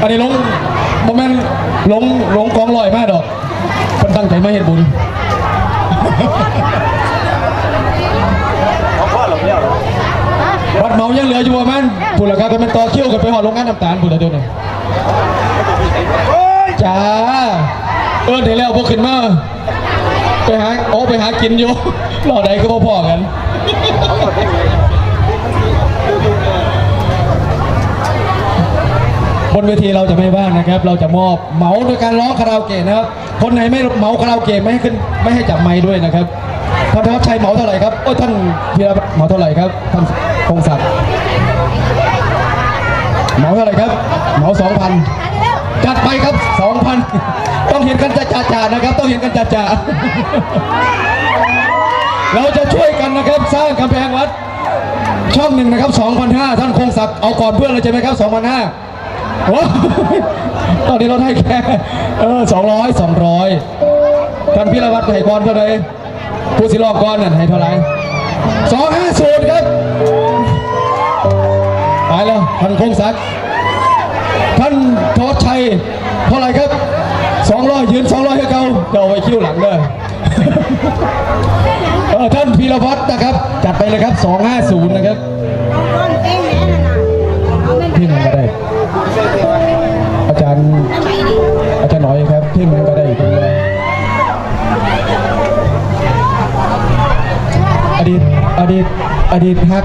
อันนี้ลงโมเมนต์ลงลงกองลอยมากดอกคนตั้งใจมาเห็นบุญวัดเมายังเหลืออยู่ประมาณผุดละครับเป็นต่อคิวกันไปหอดโรงงานน้ำตาลผุดละเดียวหนึ่งจ้าเออเดี๋ยวแล้วพวกขึ้นมาไปหาโอ้ไปหากินอยู่รอใดก็พอๆกัน บนเวทีเราจะไม่ว่างนะครับ เราจะมอบเหมาโดยการร้องคาราโอเกะนะครับ คนไหนไม่เหมาคาราโอเกะไม่ให้ขึ้นไม่ให้จับไม้ด้วยนะครับท่านธวัชชัยเหมาเท่าไหร่ครับโอ้ยท่านพีระเหมาเท่าไหร่ครับท่านพงศักดิ์เหมาเท่าไหร่ครับเหมาสองพันจัดไปครับสองพันต้องเห็นกันจ่านะครับ ต้องเห็นกันจ่าเราจะช่วยกันนะครับสร้างกำแพงวัดช่องหนึ่งนะครับ2,500ท่านคงศักดิ์เอาก่อนเพื่อนเลยใช่ไหมครับ2,500 โอ้ตอนนี้เราได้แค่เออ200 200ท่านพิรวัตรไห้ก่อนเท่าไรผู้สิลอกก่อนนั่นให้เท่าไรสองหร่250ครับไปแล้วท่านคงศักดิ์ท่านทศชัยเท่าไรครับ200ยืน200ให้เขาเดี๋ยวเอาไว้คิ้วหลังเด้อเออท่านพีรวัตรนะครับ จัดไปเลยครับ 250 นะครับ ต้นเต้นแม่น่ะนะเอาไม่ที่มันก็ได้ อาจารย์อาจารย์หน่อยครับที่มันก็ได้อดีตอดีตอดีตฮัก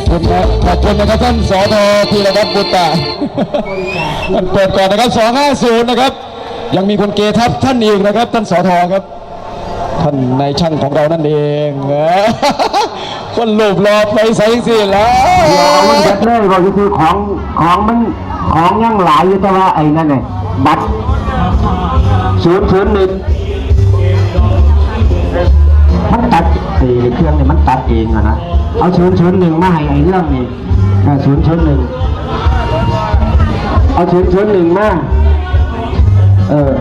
อบคุณครับ ขอบคุณนะครับท่านสอทพีรวัตรบุตตาท่านเปิดก่อนนะครับ 250 นะครับ ยังมีคนเกทับท่านอีกนะครับ ท่านสอทครับ ท่านนายช่างของเรานั่นเองคนรูปรอไปใส่สิแล้วมันยัดเลยบอกก็คือของของมันของยังหลายอยู่แต่ว่าไอ้นั่นไงบัตรศูนย์ศูนย์หนึ่งมันตัดไอ้เครื่องเนี่ยมันตัดเองอะนะ เอาศูนย์ศูนย์หนึ่งมาให้ไอ้เรื่องนี้ศูนย์ศูนย์หนึ่งเอาศูนย์ศูนย์หนึ่งมาเออ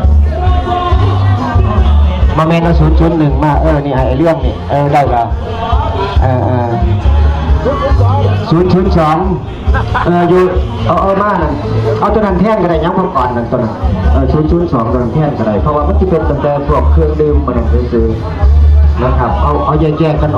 มาเมนเอาศูนย์ศูนย์หนึ่งมาเออนี่ไอ้เรื่องนี่เออได้ละเออเออศูนย์ศูนย์สองเอออยู่เอาเอามานั่นเอาตัวนั้นแท่นก็ได้ยังพอก่อนนั่นตัวนั้นเออศูนย์ศูนย์สองตัวนั้นแท่นก็ได้เพราะว่ามันจะเป็นตั้งแต่พวกเครื่องดื่มมาดังซื้อนะครับเอาเอาแยกๆกันออก